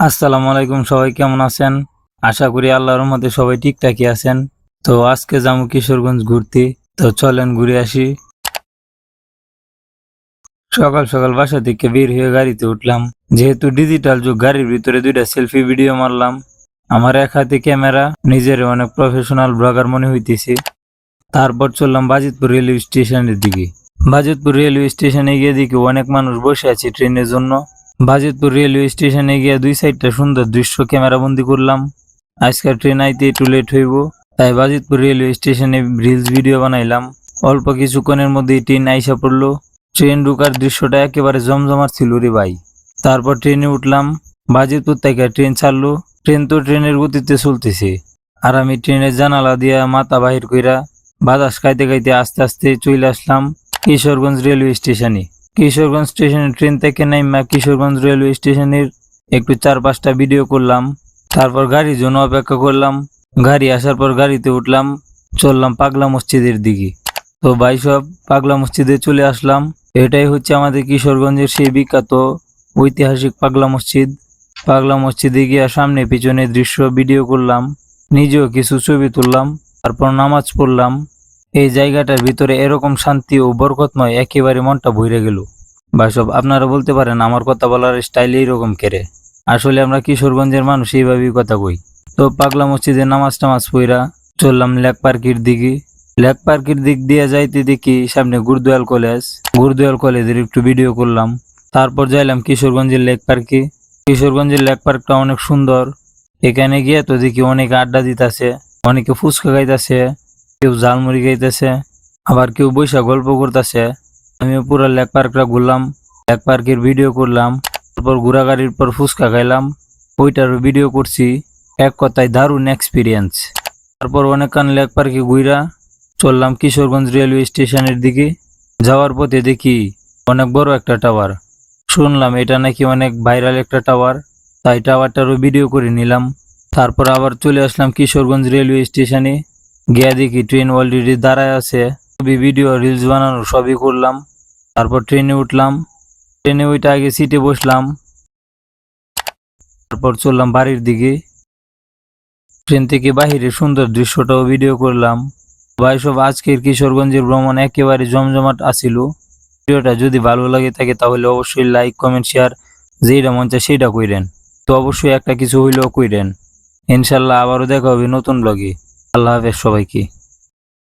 আসসালামু আলাইকুম সবাই, কেমন আছেন? আশা করি আল্লাহর মতে সবাই ঠিকঠাকই আছেন। তো আজকে যাব কিশোরগঞ্জ ঘুরতে, তো চলেন ঘুরে আসি। সকাল সকাল বাসা থেকে বের হয়ে গাড়িতে উঠলাম। যেহেতু ডিজিটাল যুগ, গাড়ির ভিতরে দুইটা সেলফি ভিডিও মারলাম। আমার এক হাতে ক্যামেরা, নিজের অনেক প্রফেশনাল ব্লগার মনে হইতেছে। তারপর চললাম বাজিতপুর রেলওয়ে স্টেশনের দিকে। বাজিতপুর রেলওয়ে স্টেশনে গিয়ে দেখি অনেক মানুষ বসে আছে ট্রেনের জন্য। বাজিতপুর রেলওয়ে স্টেশনে গিয়ে দুই সাইডটা সুন্দর দৃশ্য ক্যামেরা বন্দি করলাম। আজকের ট্রেন আইতে একটু লেট হইব, তাই বাজিতপুর রেলওয়ে স্টেশনে রিলস ভিডিও বানাইলাম। অল্প কিছুক্ষণের মধ্যেই ট্রেন আইসা পড়ল। ট্রেন ঢুকার দৃশ্যটা একেবারে জমজমার ছিল রে ভাই। তারপর ট্রেনে উঠলাম, বাজিতপুর থেকে ট্রেন ছাড়লো। ট্রেন তো ট্রেনের গতিতে চলতেছে, আর আমি ট্রেনের জানালা দিয়া মাথা বাহির কইরা বাতাস খাইতে খাইতে আস্তে আস্তে চলে আসলাম কিশোরগঞ্জ রেলওয়ে স্টেশনে। কিশোরগঞ্জ স্টেশনে ট্রেন থেকে নাইমা কিশোরগঞ্জ রেলওয়ে স্টেশনের একটু চার পাঁচটা ভিডিও করলাম, তারপর গাড়ির জন্য অপেক্ষা করলাম। গাড়ি আসার পর গাড়িতে উঠলাম, চললাম পাগলা মসজিদের দিকে। তো ভাই সব, পাগলা মসজিদে চলে আসলাম। এটাই হচ্ছে আমাদের কিশোরগঞ্জের সেই বিখ্যাত ঐতিহাসিক পাগলা মসজিদ। পাগলা মসজিদে গিয়ে সামনে পিছনে দৃশ্য ভিডিও করলাম, নিজেও কিছু ছবি তুললাম, তারপর নামাজ পড়লাম। এই জায়গাটার ভিতরে এরকম শান্তি ও বরকতময় একেবারে মনটা ভরে গেল। ভাইসব, আপনারা বলতে পারেন আমার কথা বলার স্টাইল এইরকম কেরে আসলে আমরা কিশোরগঞ্জের মানুষ, এইভাবেই কথা কই। তো পাগলা মসজিদে নামাজ টামাজ পইরা চললাম লেক পার্কের দিকে। লেক পার্কের দিক দিয়ে যাইতে দেখি সামনে গুরদুয়াল কলেজ। গুরদুয়াল কলেজের একটু ভিডিও করলাম। তারপর যাইলাম কিশোরগঞ্জের লেক পার্কে। কিশোরগঞ্জের লেক পার্কটা অনেক সুন্দর। এখানে গিয়ে তো দেখি অনেকে আড্ডা দিতেছে, অনেকে ফুচকা খাইতেছে। কেউ জালমুড়ি খাইতেছে, আবার কেউ বৈশা গল্প করতেছে। আমিও পুরো লেক পার্কটা ঘুরলাম, লেক পার্কের ভিডিও করলাম, তারপর ঘোরাগাড়ির পর ফুচকা খাইলাম। ওইটারও ভিডিও করছি, এক কথায় দারুণ এক্সপিরিয়েন্স তারপর অনেকক্ষণ লেক পার্কে ঘুরা চললাম কিশোরগঞ্জ রেলওয়ে স্টেশনের দিকে। যাওয়ার পথে দেখি অনেক বড় একটা টাওয়ার শুনলাম এটা নাকি অনেক ভাইরাল একটা টাওয়ার তাই টাওয়ারটারও ভিডিও করে নিলাম। তারপর আবার চলে আসলাম কিশোরগঞ্জ রেলওয়ে স্টেশনে গিয়া দেখি ট্রেন অলরেডি দাঁড়ায় আছে। ছবি ভিডিও রিলস বানানো সবই করলাম। তারপর ট্রেনে উঠলাম। ট্রেনে ওইটা আগে সিটে বসলাম। তারপর চললাম বাড়ির দিকে। ট্রেন থেকে বাহিরে সুন্দর দৃশ্যটাও ভিডিও করলাম। ভাই, সব আজকের কিশোরগঞ্জের ভ্রমণ একেবারে জমজমাট আসিল ভিডিওটা যদি ভালো লাগে থাকে তাহলে অবশ্যই লাইক কমেন্ট শেয়ার যেইটা মন চায় সেইটা কইরেন। তো অবশ্যই একটা কিছু হইলেও কইরেন। ইনশাল্লাহ আবারও দেখা হবে নতুন ব্লগে আল্লাহ হাফেজ সবাইকে।